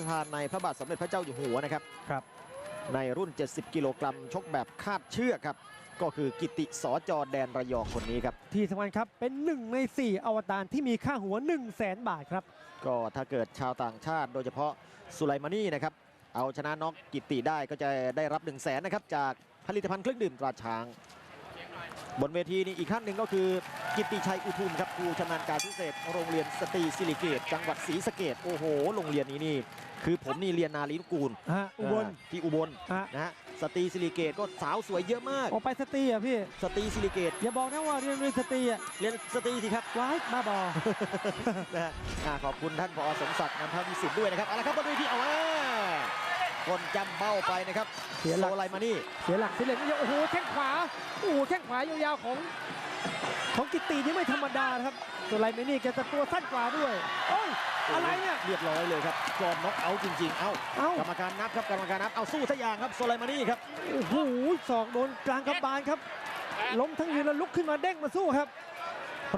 ราชทานในพระบาทสมเด็จพระเจ้าอยู่หัวนะครับครับ ในรุ่น 70 กิโลกรัมชกแบบคาดเชือกครับ ก็คือกิติสอจอแดนระยองคนนี้ครับ ที่สำคัญครับเป็นหนึ่งใน 4 อวตารที่มีค่าหัว 1 0 0 0 0แสนบาทครับ ก็ถ้าเกิดชาวต่างชาติโดยเฉพาะสุไลมานี่นะครับ เอาชนะน็อกกิติได้ก็จะได้รับ 1 0 0 0 0แสนนะครับจากผลิตภัณฑ์เครื่องดื่มตราช้าง บนเวทีนี่อีกท่านหนึ่งก็คือกิติชัยอุทุมครับครูชำนาญการพิเศษโรงเรียนสตรีสิริเกตจังหวัดศรีสะเกดโอ้โหโรงเรียนนี้นี่คือผมนี่เรียนนาลีนุกูลฮะอุบลาที่อุบลฮะ นะฮะสตรีสิริเกตก็สาวสวยเยอะมาก ออกไปสตรีอะพี่ สตรีสิริเกตอย่าบอกนะว่าเรียนเรียนสตรีอะเรียนสตรีสิครับ ว้ายบ้าบอ นะฮะอ่าขอบคุณท่านผอสมศักดิ์นันทวิสิทธิ์ด้วยนะครับเอาละครับบนเวทีเอาแม่ กลจำเบ้าไปนะครับเสียหลัก โซไลมานี่ เสียหลักเสียเหลี่ยมโอ้โหแข้งขวาโอ้โหแข้งขวายาวๆของ ของกิตตินี่ไม่ธรรมดานะครับตัวไรไม่นี่แกจะตัวสั้นกว่าด้วยโอ้ยอะไรเนี่ย เรียบร้อยเลยครับกรอนน็อกเอาท์จริง ๆ เอ้าเอ้า กรรมการนับครับกรรมการนับเอาสู้ทะยางครับโซไลมานี่ครับโอ้โหศอกโดนกลางกำบาลครับล้มทั้งยืนแล้วลุกขึ้นมาเด้งมาสู้ครับ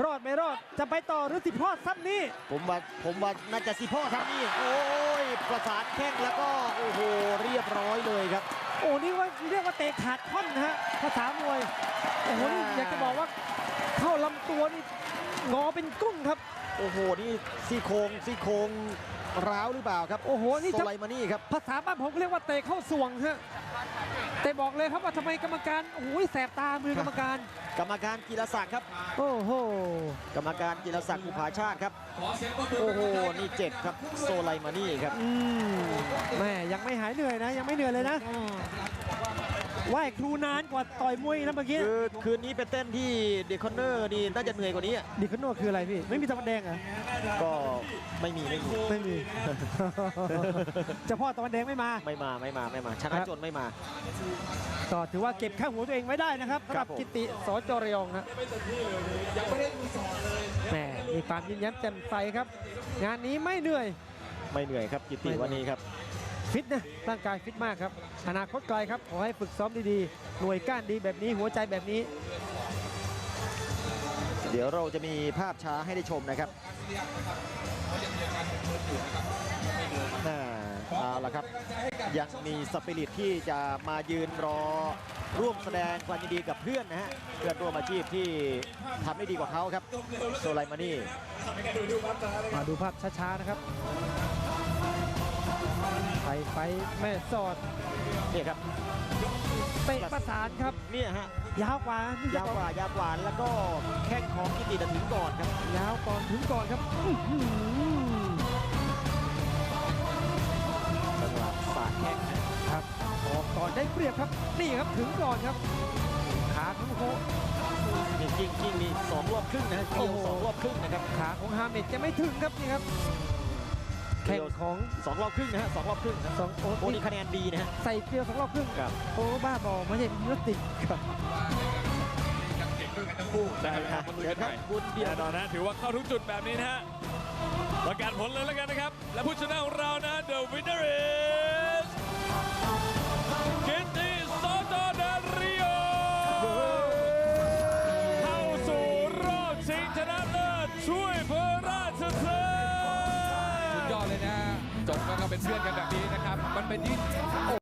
รอดไม่รอดจะไปต่อหรือสิพลอดซ้ำนี้ ผมว่าผมว่าน่าจะสิพ่อทำนี่โอ้ยประสานแข้งแล้วก็โอ้โหเรียบร้อยเลยครับ โอ้นี่ว่าเรียกว่าเตะขาดท่อนนะฮะภาษามวยโอ้โหนี่อยากจะบอกว่าเข้าลำตัวนี่งอเป็นกุ้งครับ โอ้โหนี่ซี่โครงซี่โครงร้าวหรือเปล่าครับโอ้โหนี่โซจะไลมานี่ครับ ภาษาบ้านผมก็เรียกว่าเตะเข้าสวงฮะ แต่บอกเลยครับว่าทำไมกรรมการโอ้โหแสบตามือกรรมการ กรรมการกีรศักดิ์ครับ โอ้โหกรรมการกีรศักดิ์อุภาชาติครับ โอ้โห นี่เจ็บครับ โซไลมานี่ครับ อืมแม่ยังไม่หายเหนื่อยนะ ยังไม่เหนื่อยเลยนะ ไหว้ครูนานกว่าต่อยมวยนะเมื่อกี้คือคืนนี้ไปเต้นที่เดคอนเนอร์นี่น่าจะเหนื่อยกว่านี้อะดิคโนคืออะไรพี่ ไม่มีตะวันแดงเหรอก็ไม่มีไม่มีไม่มีเจ้าพ่อตะวันแดงไม่มา ไม่มาไม่มาไม่มาชครันะบจนไม่มา ก็ถือว่าเก็บข้างหัวตัวเองไว้ได้นะครับสำหรับผม กิติสจระยองนะแหมมีความยิ้มแย้มแจ่มใสครับ งานนี้ไม่เหนื่อย ไม่เหนื่อยครับกิติไม่เหนื่อย วันนี้ครับ ฟิตนะร่างกายฟิตมากครับ อนาคตไกลครับ ขอให้ฝึกซ้อมดีๆ หน่วยก้านดีแบบนี้หัวใจแบบนี้ เดี๋ยวเราจะมีภาพช้าให้ได้ชมนะครับน่าเอาละครับ ยังมีสปิริตที่จะมายืนรอร่วมแสดงความยินดีกับเพื่อนนะฮะ เพื่อนร่วมอาชีพที่ทำได้ดีกว่าเขาครับ โซไลมานี่ มาดูภาพช้าๆนะครับ ไปไปแม่สอดเนี่ยครับเตะประสานครับเนี่ยฮะยาวกว่านี่จะยาวกว่ายาวกว่าแล้วก็แข้งของกิติแต่ถึงก่อนครับ ยาวก่อนถึงก่อนครับอื้อหือจังหวะสาดแข้งนะครับออกก่อนได้เปรียบครับนี่ครับถึงก่อนครับขาของโคนี่จริงจริงๆนี่สองรอบครึ่งนะฮะเกี่ยวโอ้โหสองรอบครึ่งนะครับขาของฮาเมดจะไม่ถึงครับนี่ครับ แข่งของสองรอบครึ่งนะฮะสองรอบครึ่งนะสองโอ้โอ้นี่คะแนนดีนะฮะใส่เกลียวสองรอบครึ่งครับโอ้บ้าบอไม่ใช่พลาสติกครับได้ครับเดี๋ยวครับคุณเดียแน่วนอนนะถือว่าเข้าทุกจุดแบบนี้นะฮะประกาศผลเลยแล้วกันนะครับ และผู้ชนะของเรานะ The winner is กิตติโซโตเดริโอเข้าสู่รอบชิงชนะเลิศช่วยเพื่อ ก็เป็นเพื่อนกันแบบนี้นะครับ มันเป็นที่